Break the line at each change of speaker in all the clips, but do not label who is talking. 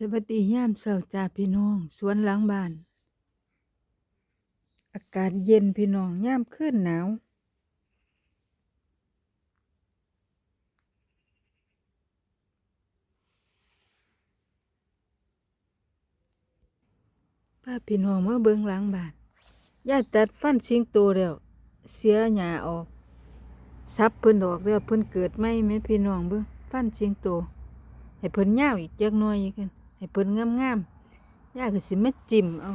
สวัสดียามเช้าจ้าพี่น้อง สวนหลังบ้าน อากาศเย็นพี่น้องยามคืนหนาว ป้าพี่น้องมาเบิ่งหลังบ้านยายตัดฟันชิงโตแล้ว เสียหญ้าออกซับเพิ่นออกแล้วเพิ่นเกิดใหม่แม่พี่น้องเบิ่งฟันชิงโตให้เพิ่นยาวอีกจักหน่อยอีกกัน ให้เพิ่นงามๆย่าก็สิมาจิ้มเอา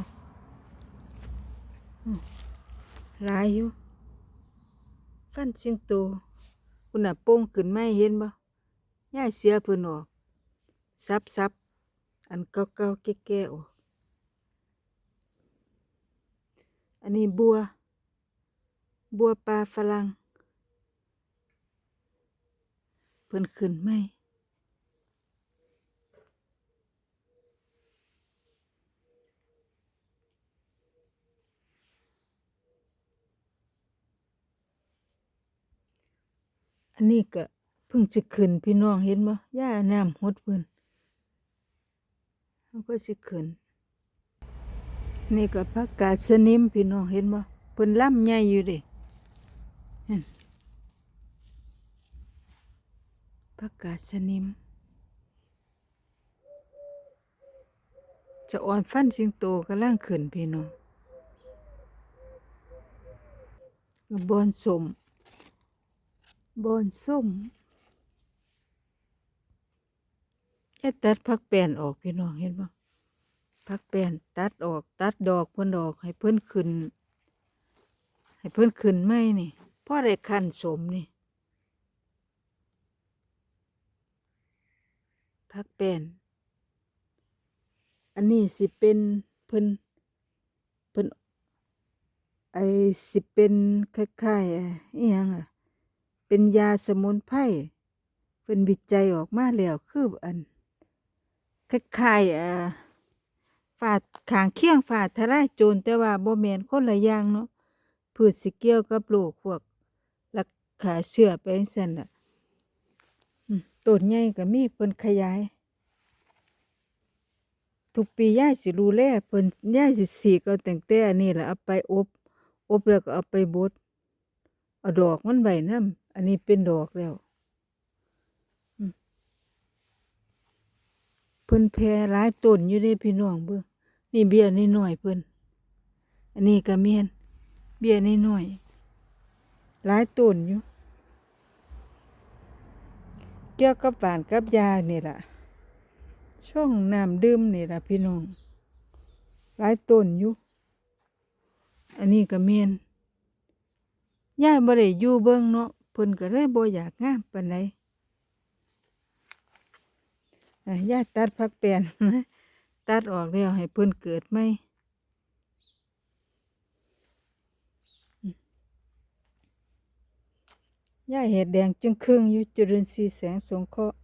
ลายอยู่ฟันชิงโตคุณน่ะโป่งขึ้นไหมเห็นบ่ย่าเสียเพิ่นออกซับๆอันเก่าๆแก่ๆออกอันนี้บัว บัวปลาฝรั่งเพิ่นขึ้นไหม อันนี้ก็เพิ่งสิขึ้นพี่น้องเห็นบ่ย่าน้ำหดเพิ่นมันก็สิขึ้นนี่ก็ผักกาดสนิมพี่น้องเห็นบ่เพิ่นล่ำใหญ่อยู่เดินั่นผักกาดสนิม จะอ่อนฟันสิงโตกำลังขึ้นพี่น้องบอนสม บอนส้มแค่ตัดผักแปนออกพี่น้องเห็นบ่ผักแปนตัดออกตัดดอกเพิ่นออกให้เพิ่นขึ้น ให้เพิ่นขึ้นไหมนี่พ่อได้คันสมนี่ผักแปนอันนี้สิเป็นเพิ่นเพิ่นไอสิเป็นคล้ายๆอะอีหยังอะ เป็นยาสมุนไพรเป็นวิจัยออกมาแล้วคืออันคล้ายๆอ่าฝาดขางเคียงฝาดทลายโจรแต่ว่าบ่แมนคนละอย่างเนาะพืชสิเกี่ยวกับโรคพวกรักษาเชื้อไปจั่งซั้นล่ะต้นใหญ่ก็มีเพิ่นขยาย ทุกปีย่าสิดูแลเพิ่นยาสิสีกเอาตั้งแต่อันนี้ล่ะเอาไปอบ อบแล้วก็เอาไปบด เอาดอกมันไว้ำอันนี้เป็นดอกแล้วเพิ่นแพร่หลายต้นอยู่เด้พี่น้องเบิ่งนี่เบี้ยน้อยเพิ่นอันนี้ก็แม่นเบี้ยน้อยหลายต้นอยู่เกี่ยวกับหวานกับยานี่ล่ะ ช่องน้ำดื่มนี่ล่ะพี่น้องหลายต้นอยู่อันนี้ก็แม่น ยายบ่ได้อยู่เบิ่งเนาะเพิ่นก็เลยบ่อยากงามปานใดอะยายตัดผักแปลนตัดออกแล้วให้เพิ่นเกิดใหม่ยายเห็ดแดงจึงครึ่งอยู่จุลินทรีย์แสงสงเคราะห์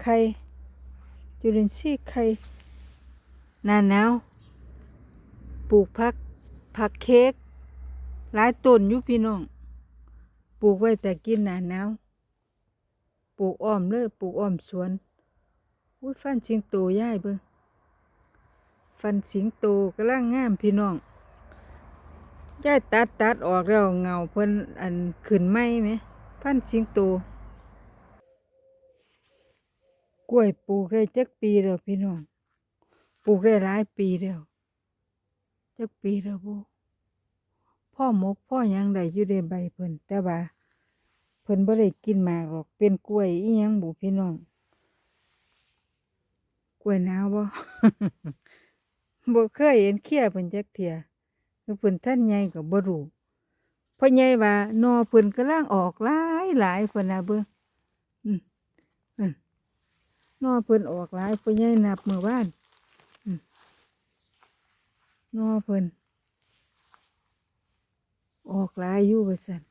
ไข่จุลินทรีย์ไข่หน้าหนาวปลูกผักผักเค้ก หลายต้นอยู่พี่น้อง ปลูกไว้แต่กินหนาหนาวปลูกอ้อมเลยปลูกอ้อมสวนอุ้ยฟันสิงโตย่ายเบิ่งฟันสิงโตกำลังงามพี่น้องย่ายตัดตัดออกแล้วเงาเพิ่นอันขึ้นไหมไหมฟันสิงโตกล้วยปลูกได้จักปีแล้วพี่น้อง ปลูกได้หลายปีแล้วจักปีแล้วบ่ พ่อมกพ่อยังได้อยู่ในใบเพิ่นแต่ว่าเพิ่นบ่ได้กินหมากหรอก เป็นกล้วยอีหยังบุพี่น้อง กล้วยหนาวบ่บ่เคยเห็นเขี้ยเพิ่นจักเที่ยคือเพิ่นท่านใหญ่ก็บ่รู้พ่อใหญ่ว่านอเพิ่นกำลังออกหลายหลายเพิ่นน่ะเบิ่งอืมอืมนอเพิ่นออกหลายพ่อใหญ่นับมื้อวานอืมนอเพิ่น ออกลายอยู่ว่าซั่น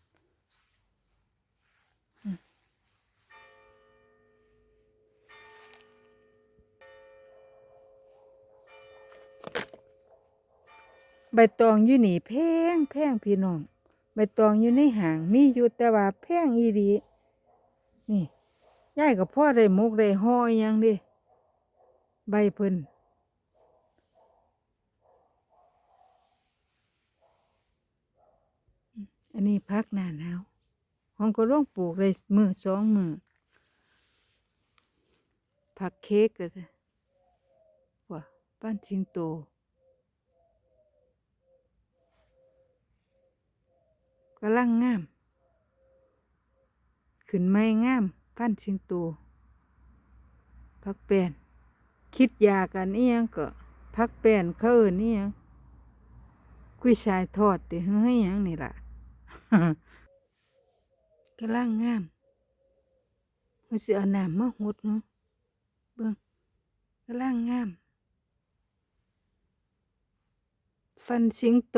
ใบตองอยู่นี่แพงแพงพี่น้อง ใบตองอยู่ในห้างมีอยู่แต่ว่าแพงอีหลีนี่ยายกับพ่อได้หมกได้ห่ออหยังดิใบเพิ่น อันนี้พักหน้าหนาวห้องก็ร่องปลูกเลยมือสองมือผักเค้กก็จะว่าป้านชิงโตกำลังงาม ขึ้นไม้งามพันชิงโตพักแป้นคิดยากันนี่ยังก็พักแป้นเขาเอินนี่ยังกุ้ยชายทอดติเฮ้ยยังนี่ล่ะ กำลังงามมันสิเอาน้ำมาหดเนาะเบิ่งกำลังงาม ฟันสิงโต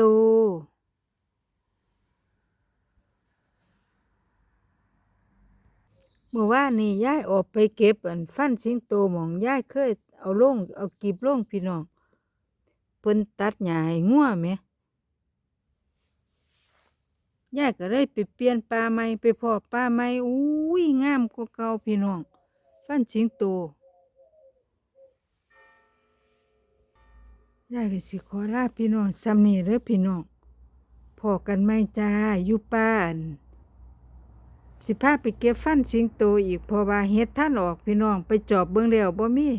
เมื่อวานนี่ยายออกไปเก็บอันฟันสิงโตหมองยายเคยเอาลงเอากีบลงพี่น้องเพิ่นตัดหญ้าให้งัวแหม ยายก็เลยไปเปลี่ยนปลาใหม่ไปพาะปลาใหม่อุ้ยงามกว่าเก่าพี่น้อง ฟันสิงโตยายก็สิขอลาพี่น้องซ้ำนี่เด้อพี่น้องพอกันไหมจ้าอยู่ป้านสิพาไปเก็บฟันสิงโตอีกพราะว่าเฮ็ดท่านออกพี่น้องไปจอบเบิ่งแล้วบ่มี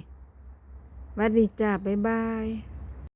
วัดดีจ้าบ๊ายบาย